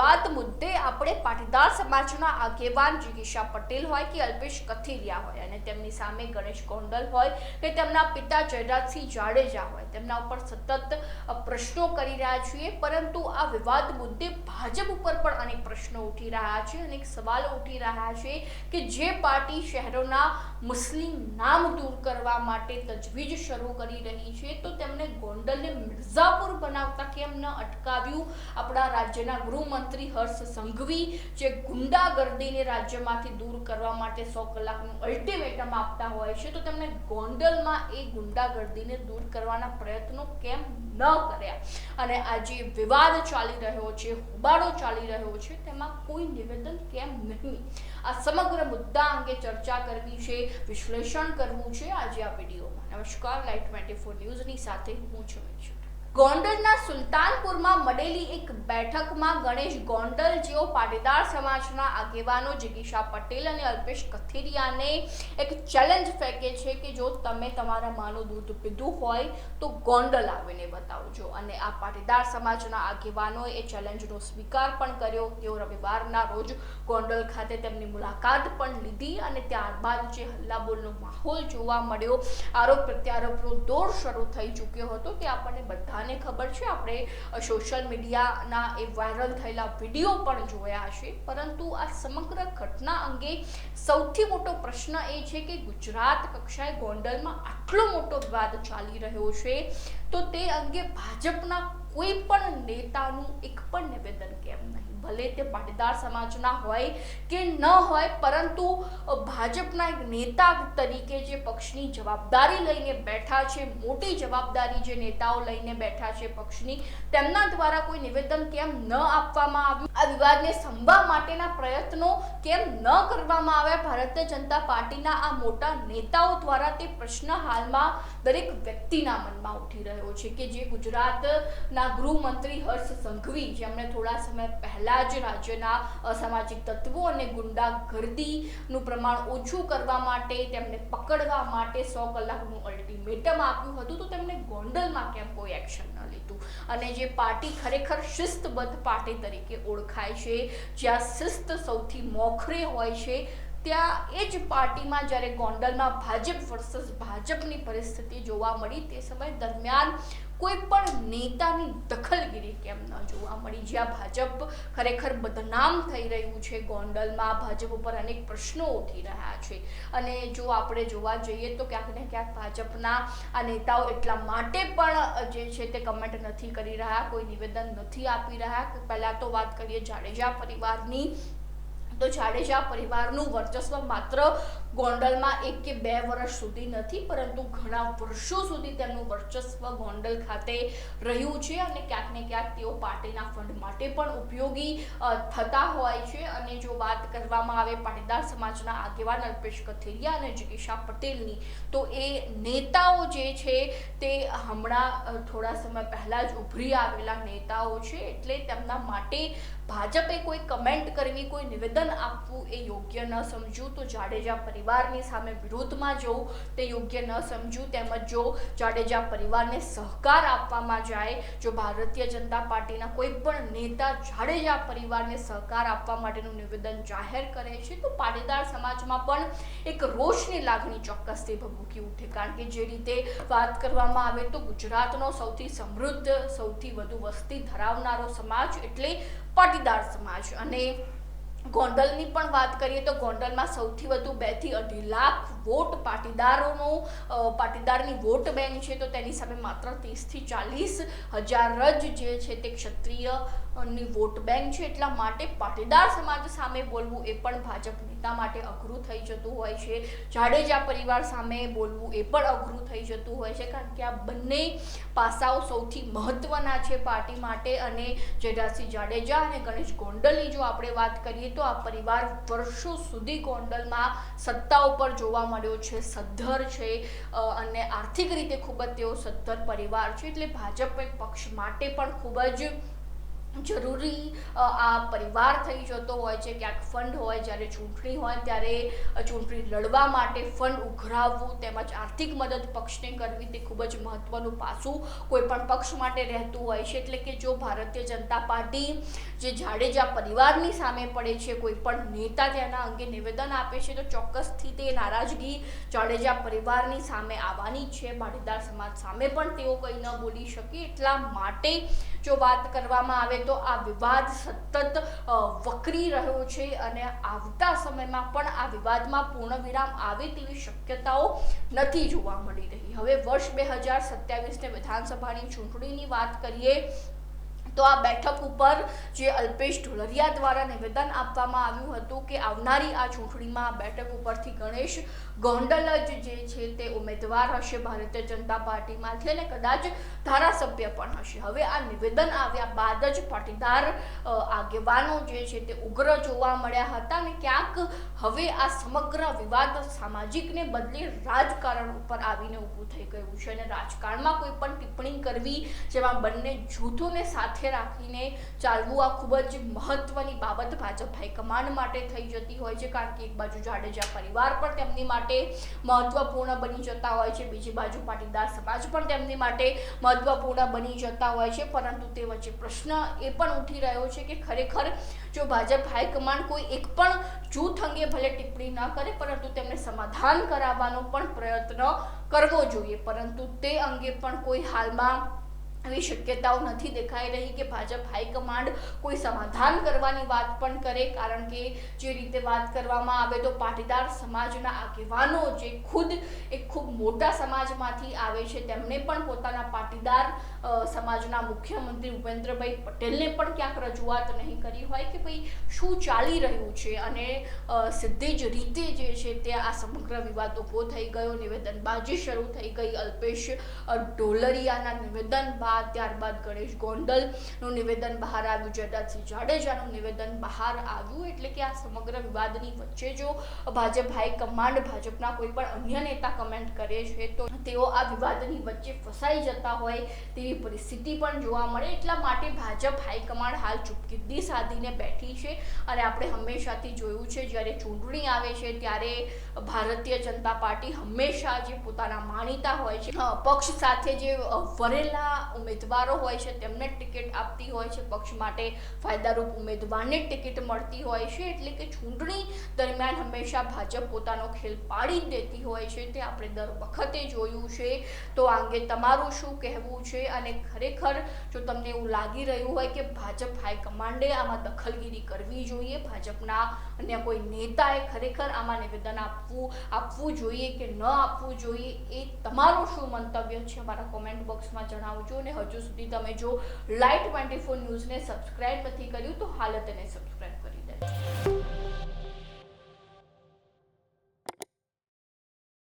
વિવાદ મુદ્દે પાટીદાર સમાજના આગેવાન જિગીશા પટેલ હોય કે અલ્પેશ કથિરિયા હોય અને તેમની સામે ગણેશ ગોંડલ હોય કે તેમના પિતા જયરાજસિંહ જાડેજા હોય. તેમના ઉપર સતત પ્રશ્નો કરી રહ્યા છીએ, પરંતુ આ વિવાદ મુદ્દે ભાજપ ઉપર પણ અનેક પ્રશ્નો ઉઠી રહ્યા છે, અનેક સવાલો ઉઠી રહ્યા છે કે જે પાર્ટી શહેરોના મુસ્લિમ નામ દૂર કરવા માટે તજવીજ શરૂ કરી રહી છે. તો તેમણે ગોંડલને મિર્ઝાપુર બનાવતા કેમ ન અટકાવ્યું? આપણા રાજ્યના ગૃહમંત્રી હર્ષ સંઘવી જે ગુંડાગર્દીને રાજ્યમાંથી દૂર કરવા માટે સો કલાકનું અલ્ટિમેટમ આપતા હોય છે, તો તેમણે ગોંડલમાં એ ગુંડાગર્દીને દૂર કરવાના પ્રયત્નો કેમ ન કર્યા? અને આ જે વિવાદ ચાલી રહ્યો છે હોબાળો ચાલી રહ્યો છે, તેમાં કોઈ નિવેદન કેમ નહીં? આ સમગ્ર મુદ્દા અંગે ચર્ચા કરવી છે, વિશ્લેષણ કરવું છે આજે આ વિડીયોમાં. નમસ્કાર લાઈટ ટ્વેન્ટી ફોર ન્યૂઝની સાથે હું છું મિક્ષુ. ગોંડલના સુલતાનપુરમાં મળેલી એક બેઠકમાં ગણેશ ગોંડલ જેઓ પાટીદાર સમાજના આગેવાનો જિગીશા પટેલ અને અલ્પેશ કથિરિયાને એક ચેલેન્જ ફેંકે છે કે જો તમે તમારા માનું દૂધ પીધું હોય તો ગોંડલ આવીને બતાવજો. અને આ પાટીદાર સમાજના આગેવાનોએ એ ચેલેન્જનો સ્વીકાર પણ કર્યો. તેઓ રવિવારના રોજ ગોંડલ ખાતે તેમની મુલાકાત પણ લીધી અને ત્યારબાદ જે હલ્લાબોલનો માહોલ જોવા મળ્યો, આરોપ પ્રત્યારોપનો દોર શરૂ થઈ ચૂક્યો હતો તે આપણને બધાને ખબર છે, આપણે સોશિયલ મીડિયાના એ વાયરલ થયેલા વીડિયો પણ જોયા હશે પરંતુ આ સમગ્ર ઘટના અંગે સૌથી મોટો પ્રશ્ન એ છે કે ગુજરાત કક્ષાએ ગોંડલમાં આટલો મોટો વિવાદ ચાલી રહ્યો છે, તો તે અંગે ભાજપના કોઈ પણ નેતાનું એક પણ નિવેદન કેમ નહીં? ભલે તે પાટીદાર સમાજના હોય કે ન હોય, પરંતુ ભાજપના એક નેતા તરીકે જે પક્ષની જવાબદારી લઈને બેઠા છે, મોટી જવાબદારી જે નેતાઓ લઈને બેઠા છે પક્ષની, તેમના દ્વારા કોઈ નિવેદન કેમ ન આપવામાં આવ્યું? આ વિવાદને સંભાવ માટેના પ્રયત્નો કેમ ન કરવામાં આવ્યા? ભારતીય જનતા પાર્ટીના આ મોટા નેતાઓ દ્વારા તે પ્રશ્ન હાલમાં દરેક વ્યક્તિના મનમાં ઉઠી રહ્યો છે કે જે ગુજરાતના ગૃહમંત્રી હર્ષ સંઘવી, જેમણે થોડા સમય પહેલા જ રાજ્યના અસામાજિક તત્વો અને ગુંડાગર્દીનું પ્રમાણ ઓછું કરવા માટે, તેમને પકડવા માટે સો કલાકનું અલ્ટિમેટમ આપ્યું હતું. તો તેમણે ગોંડલમાં કેમ કોઈ એક્શન ન લીધું? અને જે પાર્ટી ખરેખર શિસ્તબદ્ધ પાર્ટી તરીકે ઓળખાય છે, જ્યાં શિસ્ત સૌથી મોખરે હોય છે, ત્યાં એ જ પાર્ટીમાં જ્યારે ગોંડલમાં ભાજપ વર્સસ ભાજપની પરિસ્થિતિ જોવા મળી, તે સમય દરમિયાન કોઈ પણ નેતાની દખલગીરી કેમ ન જોવા મળી? જ્યાં ભાજપ ખરેખર બદનામ થઈ રહ્યું છે ગોંડલમાં, ભાજપ ઉપર અનેક પ્રશ્નો ઉઠી રહ્યા છે. અને જો આપણે જોવા જઈએ તો ક્યાંક ને ક્યાંક ભાજપના આ નેતાઓ એટલા માટે પણ જે છે તે કમેન્ટ નથી કરી રહ્યા, કોઈ નિવેદન નથી આપી રહ્યા. પહેલાં તો વાત કરીએ જાડેજા પરિવારની. તો જાડેજા પરિવારનું વર્ચસ્વ માત્ર ગોંડલમાં એક કે બે વર્ષ સુધી નથી, પરંતુ ઘણા વર્ષો સુધી તેમનું વર્ચસ્વ ગોંડલ ખાતે રહ્યું છે અને ક્યાંક ને ક્યાંક તેઓ પાર્ટીના ફંડ માટે પણ ઉપયોગી થતા હોય છે. અને જો વાત કરવામાં આવે પાટીદાર સમાજના આગેવાન અલ્પેશ કથિરિયા અને જિગીશા પટેલની, તો એ નેતાઓ જે છે તે હમણાં થોડા સમય પહેલાં જ ઉભરી આવેલા નેતાઓ છે. એટલે તેમના માટે ભાજપે કોઈ કમેન્ટ કરવી, કોઈ નિવેદન આપવું એ યોગ્ય ન સમજ્યું. તો જાડેજા પરિવારની સામે વિરોધમાં જવું તે યોગ્ય ન સમજવું તેમજ જો જાડેજા પરિવારને સહકાર આપવામાં જાય, જો ભારતીય જનતા પાર્ટીના કોઈ પણ નેતા જાડેજા પરિવારને સહકાર આપવા માટેનું નિવેદન જાહેર કરે છે, તો પાટીદાર સમાજમાં પણ એક રોષની લાગણી ચોક્કસથી ભભૂકી ઉઠે. કારણ કે જે રીતે વાત કરવામાં આવે તો ગુજરાતનો સૌથી સમૃદ્ધ, સૌથી વધુ વસ્તી ધરાવનારો સમાજ એટલે પાટીદાર સમાજ. અને ગોંડલની પણ વાત કરીએ તો ગોંડલમાં સૌથી વધુ બેથી અઢી લાખ વોટ પાટીદારોનો પાટીદારની વોટ બેંક છે તો તેની સામે માત્ર ત્રીસથી ચાલીસ હજાર જ જે છે તે ક્ષત્રિયની વોટ બેંક છે. એટલા માટે પાટીદાર સમાજ સામે બોલવું એ પણ ભાજપ નેતા માટે અઘરું થઈ જતું હોય છે. જાડેજા પરિવાર સામે બોલવું એ પણ અઘરું થઈ જતું હોય છે. કારણ કે આ બંને પાસાઓ સૌથી મહત્વના છે પાર્ટી માટે. અને જયરાજસિંહ જાડેજા અને ગણેશ ગોંડલની જો આપણે વાત કરીએ તો આ પરિવાર વર્ષો સુધી ગોંડલમાં સત્તા ઉપર જોવા મળ્યો છે. સદ્ધર છે. અને આર્થિક રીતે ખૂબ જ તેઓ સદ્ધર પરિવાર છે. એટલે ભાજપ પક્ષ માટે પણ ખૂબ જ જરૂરી આ પરિવાર થઈ જતો હોય છે, ક્યાંક ફંડ હોય, જ્યારે ચૂંટણી હોય, ત્યારે ચૂંટણી લડવા માટે ફંડ ઉઘરાવવું, તેમજ આર્થિક મદદ પક્ષને કરવી, તે ખૂબ જ મહત્વનું પાસું કોઈ પણ પક્ષ માટે રહેતું હોય છે. એટલે કે જો ભારતીય જનતા પાર્ટી જે જાડેજા પરિવારની સામે પડે છે, કોઈ પણ નેતા તેના અંગે નિવેદન આપે છે, તો ચોક્કસથી તે નારાજગી જાડેજા પરિવારની સામે આવવાની છે. પાટીદાર સમાજ સામે પણ તેઓ કંઈ ન બોલી શકે. એટલા માટે જો વાત કરવામાં આવે તો આ વિવાદ સતત વકરી રહ્યો છે અને આવતા સમયમાં પણ આ વિવાદમાં પૂર્ણ વિરામ આવે તેવી શક્યતાઓ નથી જોવા મળી રહી. હવે વર્ષ બે હજાર સત્યાવીસને વિધાનસભાની ચૂંટણીની વાત કરીએ તો આ બેઠક ઉપર જે અલ્પેશ ઢોલરિયા દ્વારા નિવેદન આપવામાં આવ્યું હતું કે આવનારી આ ચૂંટણીમાં બેઠક ઉપરથી ગણેશ ગોંડલ જ જે છે તે ઉમેદવાર હશે ભારતીય જનતા પાર્ટીમાંથી અને કદાચ ધારાસભ્ય પણ હશે. હવે આ નિવેદન આવ્યા બાદ જ પાટીદાર આગેવાનો જે છે તે ઉગ્ર જોવા મળ્યા હતા અને ક્યાંક હવે આ સમગ્ર વિવાદ સામાજિકને બદલે રાજકારણ ઉપર આવીને ઊભું થઈ ગયું છે અને રાજકારણમાં કોઈ પણ ટિપ્પણી કરવી જેમાં બંને જૂથોને સાથે રાખીને ચાલવું આ ખૂબ જ મહત્વની બાબત ભાજપ હાઈકમાન્ડ માટે થઈ જતી હોય છે, કારણ કે એક બાજુ જાડેજા પરિવાર પણ તેમની માટે મહત્વપૂર્ણ બની જતા હોય છે, બીજી બાજુ પાટીદાર સમાજ પણ તેમની માટે મહત્વપૂર્ણ બની જતા હોય છે, પરંતુ તે વચ્ચે પ્રશ્ન એ પણ ઉઠી રહ્યો છે કે ખરેખર જો ભાજપ હાઈકમાન્ડ કોઈ એક પણ જૂથ અંગે ભલે ટિપ્પણી ન કરે, પરંતુ તેમને સમાધાન કરાવવાનો પણ પ્રયત્ન કરવો જોઈએ, પરંતુ તે અંગે પણ કોઈ હાલમાં એવી શક્યતાઓ નથી દેખાઈ રહી કે ભાજપ હાઈકમાન્ડ કોઈ સમાધાન કરવાની વાત પણ કરે, કારણ કે જે રીતે વાત કરવામાં આવે તો પાટીદાર સમાજના આગેવાનો જે ખુદ એક ખૂબ મોટા સમાજમાંથી આવે છે તેમણે પણ પોતાના પાટીદાર સમાજના મુખ્યમંત્રી ભૂપેન્દ્રભાઈ પટેલને પણ ક્યાંક રજૂઆત નહીં કરી હોય કે ભાઈ શું ચાલી રહ્યું છે અને સીધી જ રીતે જે છે તે આ સમગ્ર વિવાદ ઊભો થઈ ગયો, નિવેદનબાજી શરૂ થઈ ગઈ, અલ્પેશ ડોલરિયાના નિવેદન બાદ ત્યારબાદ ગણેશ ગોંડલનું નિવેદન બહાર આવ્યું જયરાજસિંહ જાડેજાનું નિવેદન બહાર આવ્યું. એટલે કે આ સમગ્ર વિવાદની વચ્ચે જો ભાજપ હાઈકમાન્ડ ભાજપના કોઈ પણ અન્ય નેતા કમેન્ટ કરે છે તો તેઓ આ વિવાદની વચ્ચે ફસાઈ જતા હોય તેવી પરિસ્થિતિ પણ જોવા મળે. એટલા માટે ભાજપ હાઈકમાન્ડ હાલ ચૂપકિદ્દી સાધીને બેઠી છે અને આપણે હંમેશાથી જોયું છે જ્યારે ચૂંટણી આવે છે ત્યારે ભારતીય જનતા પાર્ટી હંમેશા જે પોતાના માનીતા હોય છે પક્ષ સાથે જે અ, વરેલા ઉમેદવારો હોય છે, તેમને ટિકિટ આપતી હોય છે, પક્ષ માટે ફાયદારૂપ ઉમેદવારને ટિકિટ મળતી હોય છે, એટલે કે ચૂંટણી દરમિયાન હંમેશા ભાજપ પોતાનો ખેલ પાડી દેતી હોય છે, તે આપણે દર વખતે જોયું છે. તો આ અંગે તમારું શું કહેવું છે? અને ખરેખર જો તમને એવું લાગી રહ્યું હોય કે ભાજપ હાઈકમાન્ડે આમાં દખલગીરી કરવી જોઈએ, ભાજપના અન્ય કોઈ નેતાએ ખરેખર આમાં નિવેદન આપવું આપવું જોઈએ કે ન આપવું જોઈએ, એ તમારું શું મંતવ્ય છે? અમારા કોમેન્ટ બોક્સમાં જણાવજો અને અને હજુ સુધી તમે જો લાઈટ ટ્વેન્ટી ફોર ન્યૂઝને સબસ્ક્રાઇબ નથી કર્યું, તો હાલ તેને સબસ્ક્રાઇબ કરી દેજો.